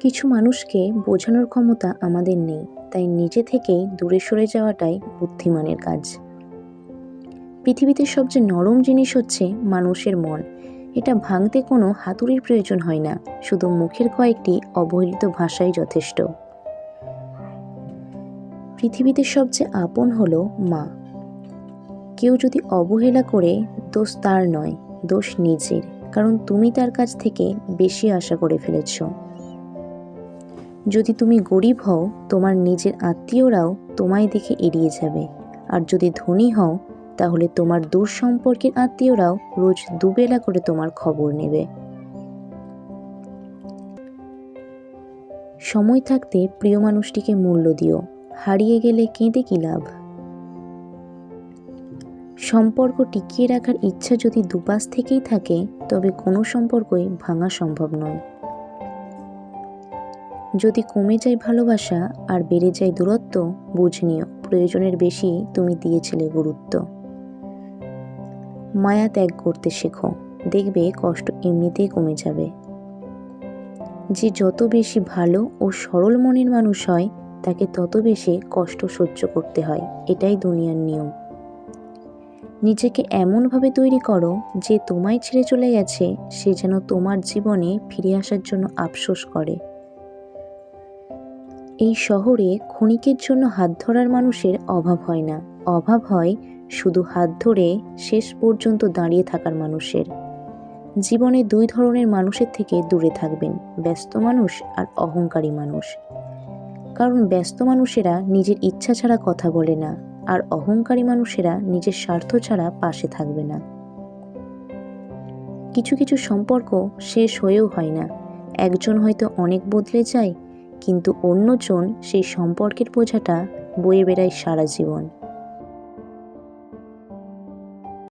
কিছু মানুষকে বোঝানোর ক্ষমতা আমাদের নেই, তাই নিজে থেকেই দূরে সরে যাওয়াটাই বুদ্ধিমানের কাজ। পৃথিবীতে সবচেয়ে নরম জিনিস হচ্ছে মানুষের মন। এটা ভাঙতে কোনো হাতুড়ির প্রয়োজন হয় না, শুধু মুখের কয়েকটি অবহেলিত ভাষাই যথেষ্ট। পৃথিবীতে সবচেয়ে আপন হলো মা। কেউ যদি অবহেলা করে, দোষ তার নয়, দোষ নিজের, কারণ তুমি তার কাছ থেকে বেশি আশা করে ফেলেছ। যদি তুমি গরিব হও, তোমার নিজের আত্মীয়রাও তোমায় দেখে এড়িয়ে যাবে। আর যদি ধনী হও, তাহলে তোমার দূর সম্পর্কের আত্মীয়রাও রোজ দুবেলা করে তোমার খবর নেবে। সময় থাকতে প্রিয় মানুষটিকে মূল্য দিও। হারিয়ে গেলে কেঁদে কি লাভ? সম্পর্ক টিকিয়ে রাখার ইচ্ছা যদি দুপাশ থেকেই থাকে, তবে কোনো সম্পর্কই ভাঙা সম্ভব নয়। যদি কমে যায় ভালোবাসা আর বেড়ে যায় দূরত্ব, বুঝ নিও, প্রয়োজনের বেশি তুমি দিয়েছিলে গুরুত্ব। মায়া ত্যাগ করতে শেখো, দেখবে কষ্ট এমনিতেই কমে যাবে। যে যত বেশি ভালো ও সরল মনের মানুষ হয়, তাকে তত বেশি কষ্ট সহ্য করতে হয়, এটাই দুনিয়ার নিয়ম। নিজেকে এমনভাবে তৈরি করো, যে তোমায় ছেড়ে চলে গেছে, সে যেন তোমার জীবনে ফিরে আসার জন্য আফসোস করে। এই শহরে ক্ষণিকের জন্য হাত ধরার মানুষের অভাব হয় না। অভাব হয় শুধু হাত ধরে শেষ পর্যন্ত দাঁড়িয়ে থাকার মানুষের। জীবনে দুই ধরনের মানুষের থেকে দূরে থাকবেন, ব্যস্ত মানুষ আর অহংকারী মানুষ। কারণ ব্যস্ত মানুষেরা নিজের ইচ্ছা ছাড়া কথা বলে না, আর অহংকারী মানুষেরা নিজের স্বার্থ ছাড়া পাশে থাকবে না। কিছু কিছু সম্পর্ক শেষ হয়েও হয় না। একজন হয়তো অনেক বদলে যায় কিন্তু অন্যজন সেই সম্পর্কের বোঝাটা বয়ে বেড়ায় সারা জীবন।